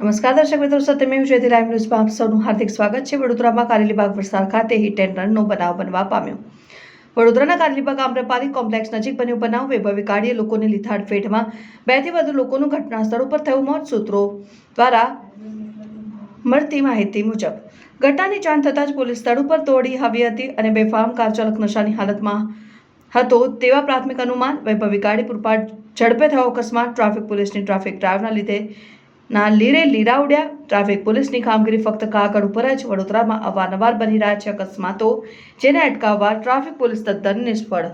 નમસ્કાર દર્શક મિત્રો સત્યમેવ વિજયથી લાઈવ ન્યૂઝમાં આપ સૌનું હાર્દિક સ્વાગત છે. વડોદરામાં કારેલીબાગ વરસાદ ખાતે હિટ એન્ડ રનનો બનાવ બનવા પામ્યો. વડોદરાના કારેલીબાગ આમ્રપાલી કોમ્પ્લેક્સ નજીક બન્યો બનાવ. વૈભવી ગાડીએ લોકોને લીથાડ ફેટમાં બેથી વધુ લોકોનું ઘટના સ્થળ ઉપર થયું મોત. સૂત્રો દ્વારા મળતી માહિતી મુજબ, ઘટનાની જાણ થતાં જ પોલીસ સ્થળ ઉપર દોડી આવી હતી અને બેફામ કાર ચાલક નશાની હાલતમાં હતો તેવા પ્રાથમિક અનુમાન. વૈભવી ગાડી પૂરપાટ ઝડપે થયો. અકસ્માત, ટ્રાફિક પોલીસની ટ્રાફિક ડ્રાઈવના લીધે ના લીરે લીરા ઉડ્યા ટ્રાફિક પોલીસની કામગીરી ફક્ત કાગળ ઉપર જ વડોદરામાં અવારનવાર બની રહ્યા છે અકસ્માતો, જેને અટકાવવા ટ્રાફિક પોલીસ તદ્દન નિષ્ફળ.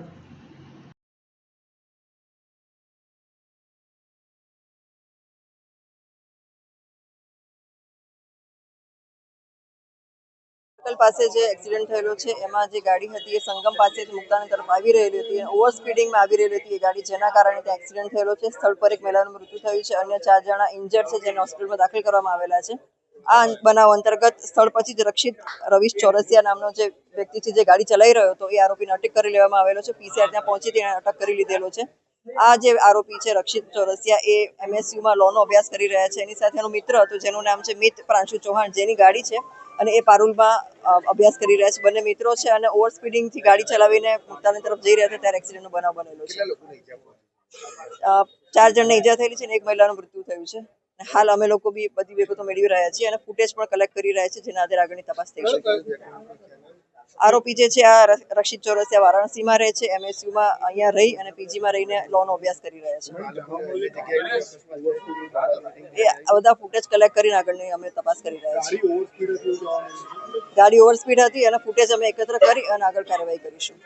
હોટલ પાસે જે એક્સિડન્ટ થયેલો છે, એમાં જે ગાડી હતી એ સંગમ પાસેથી મુક્તાના તરફ આવી રહેલી હતી ઓવર સ્પીડિંગમાં આવી રહેલી હતી એ ગાડી, જેના કારણે ત્યાં એક્સિડન્ટ થયેલો છે. સ્થળ પર એક મહિલાનું મૃત્યુ થયું છે. અન્ય ચાર જણા ઇન્જર્ડ છે, જેને હોસ્પિટલમાં દાખલ કરવામાં આવેલા છે. આ બનાવ અંતર્ગત સ્થળ પછી જ રક્ષિત રવિશ ચોરસિયા નામનો જે વ્યક્તિ છે, જે ગાડી ચલાવી રહ્યો હતો, એ આરોપીને અટક કરી લેવામાં આવેલો છે. પીસીઆર ત્યાં પહોંચી તેને અટક કરી લીધેલો છે. આ જે આરોપી છે રક્ષિત ચોરસિયા એ એમએસયુમાં લોનો અભ્યાસ કરી રહ્યા છે. એની સાથે એનો મિત્ર હતો જેનું નામ છે મિત પ્રાંશુ ચૌહાણ જેની ગાડી છે અને એ પારુલમાં અભ્યાસ કરી રહ્યા છે. બંને મિત્રો છે અને ઓવર સ્પીડિંગથી ગાડી ચલાવીને પોતાની તરફ જઈ રહ્યા હતા ત્યારે એક્સિડન્ટનો બનાવ બનેલો છે. ચાર જણને ઈજા થયેલી છે અને એક મહિલાનું મૃત્યુ થયું છે. હાલ અમે લોકો બી બધી વિગતો મેળવી રહ્યા છીએ અને ફૂટેજ પણ કલેક્ટ કરી રહ્યા છીએ જેના આધારે આગળની તપાસ થઈ શકે. આરોપી જે છે, આ રક્ષિત ચોરસિયા વારાણસીમાં રહે છે, એમએસયુમાં અહીંયા રહી અને પીજીમાં રહીને લોનો અભ્યાસ કરી રહ્યા છે. એ બધા ફૂટેજ કલેક્ટ કરીને આગળની અમે તપાસ કરી રહ્યા છીએ. ગાડી ઓવર સ્પીડ હતી અને ફૂટેજ અમે એકત્ર કરી અને આગળ કાર્યવાહી કરીશું.